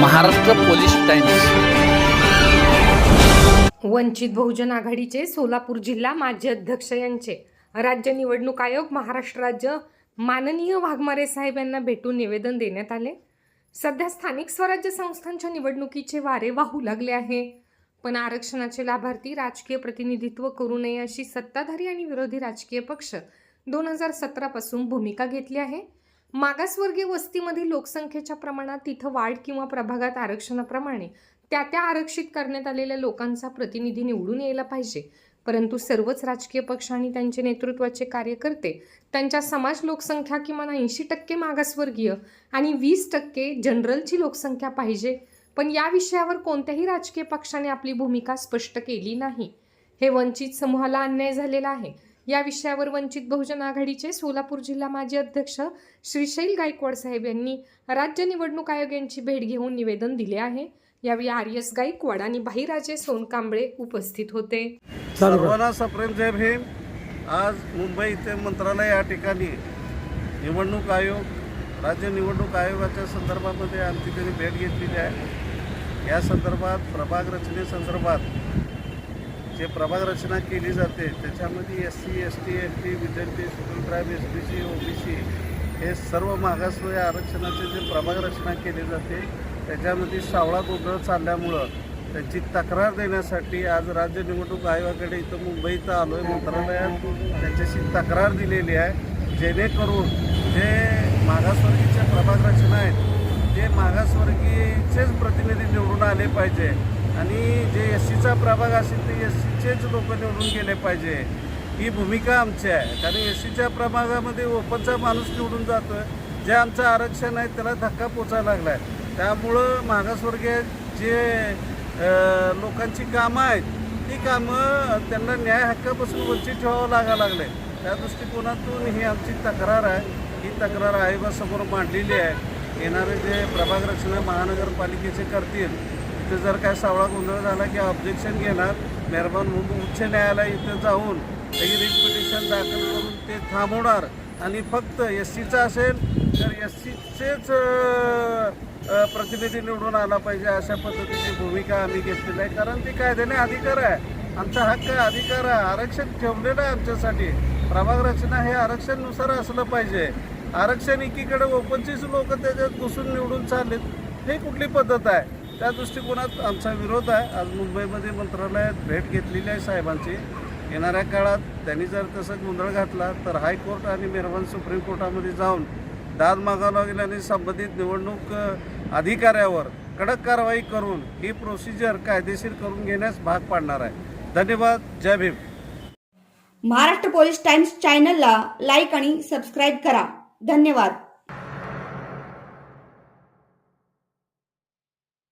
Maharashtra police Times. वंचित बहुजन आघाडीचे सोलापूर जिल्हा माजी अध्यक्ष यांचे. राज्य निवडणूक आयोग महाराष्ट्र राज्य. माननीय वाघमारे साहेब यांना भेटून निवेदन देण्यात आले. सध्या स्थानिक स्वराज्य संस्थांच्या निवडणुकीचे वारे वाहू लागले आहे. पण आरक्षणाचे लाभार्थी राजकीय प्रतिनिधित्व करू नये अशी सत्ताधारी आणि विरोधी राजकीय पक्ष दोन हजार सतरापासून भूमिका घेतली आहे. मागासवर्गीय वस्तीमधील लोकसंख्येच्या प्रमाणात तिथं वाढ किंवा प्रभागात आरक्षणाप्रमाणे त्या त्या आरक्षित करण्यात आलेल्या लोकांचा प्रतिनिधी निवडून यायला पाहिजे. परंतु सर्वच राजकीय पक्ष आणि त्यांचे नेतृत्वाचे कार्यकर्ते त्यांच्या समाज लोकसंख्या किमान ऐंशी टक्के मागासवर्गीय आणि वीस टक्के जनरलची लोकसंख्या पाहिजे. पण या विषयावर कोणत्याही राजकीय पक्षाने आपली भूमिका स्पष्ट केली नाही. हे वंचित समूहाला अन्याय झालेला आहे. या विषयावर वंचित बहुजन आघाडीचे सोलापूर जिल्हा माजी अध्यक्ष श्रीशैल गायकवाड साहेब यांनी राज्य निवडणूक आयोग यांची भेट घेऊन निवेदन दिले आहे. यावेळी आर एस गायकवाड आणि भाईराजे सोनकांबळे उपस्थित होते. सर्वांना सप्रेम जय भीम. आज मुंबई इथे मंत्रालय या ठिकाणी निवडणूक आयोग राज्य निवडणूक आयोगाच्या संदर्भामध्ये आमची त्यांनी भेट घेतलेली आहे. या संदर्भात प्रभाग रचनेसंदर्भात जे प्रभाग रचना केली जाते त्याच्यामध्ये S C S T S T विद्यार्थी schedule tribe S B C O B C हे सर्व मागासवर्गीय आरक्षणाचे जे प्रभाग रचना केली जाते त्याच्यामध्ये सावळा गोंधळ चालल्यामुळं त्यांची तक्रार देण्यासाठी आज राज्य निवडणूक आयोगाकडे इथं मुंबईत आलो आहे मंत्रालयात त्यांच्याशी तक्रार दिलेली आहे. जेणेकरून जे मागासवर्गीच्या प्रभाग रचना आहेत ते मागासवर्गीयचेच प्रतिनिधी निवडून आले पाहिजे. आणि जे एस सीचा प्रभाग असेल ते एस सीचेच लोक निवडून गेले पाहिजे. ही भूमिका आमची आहे. कारण एस सीच्या प्रभागामध्ये ओपनचा माणूस निवडून जातो जे आमचं आरक्षण आहे त्याला धक्का पोचायला लागला आहे त्यामुळं मागासवर्गीय जे लोकांची कामं आहेत ती कामं त्यांना न्याय हक्कापासून वंचित ठेवावं लागायला लागले त्या दृष्टिकोनातून ही आमची तक्रार आहे. ही तक्रार आयोगासमोर मांडलेली आहे. येणारे जे प्रभाग रचना महानगरपालिकेचे करतील तिथे जर काय सावळा गोंधळ झाला की ऑब्जेक्शन घेणार मेहरबान मुंबई उच्च न्यायालय इथे जाऊन त्याची रिट पिटिशन दाखल करून ते थांबवणार. आणि फक्त एस सीचं असेल तर एस सीचेच प्रतिनिधी निवडून आला पाहिजे अशा पद्धतीची भूमिका आम्ही घेतलेली आहे. कारण ती कायद्याने अधिकार आहे. आमचा हक्क अधिकार आहे. आरक्षण ठेवलेलं आहे आमच्यासाठी. प्रभाग रचना हे आरक्षणनुसार असलं पाहिजे. आरक्षण एकीकडे ओपनचीच लोक त्याच्यात घुसून निवडून चाललेत हे कुठली पद्धत आहे? त्या दृष्टिकोनात आमचा विरोध आहे. आज मुंबईमध्ये मंत्रालयात भेट घेतलेली आहे साहेबांची. येणाऱ्या काळात त्यांनी जर तसं गोंधळ घातला तर हायकोर्ट आणि मेहरबान सुप्रीम कोर्टामध्ये जाऊन दाद मागावं लागेल आणि संबंधित निवडणूक अधिकाऱ्यावर कडक कारवाई करून ही प्रोसिजर कायदेशीर करून घेण्यास भाग पाडणार आहे. धन्यवाद. जय भीम. महाराष्ट्र पोलीस टाइम्स चॅनलला लाईक आणि सबस्क्राईब करा. धन्यवाद.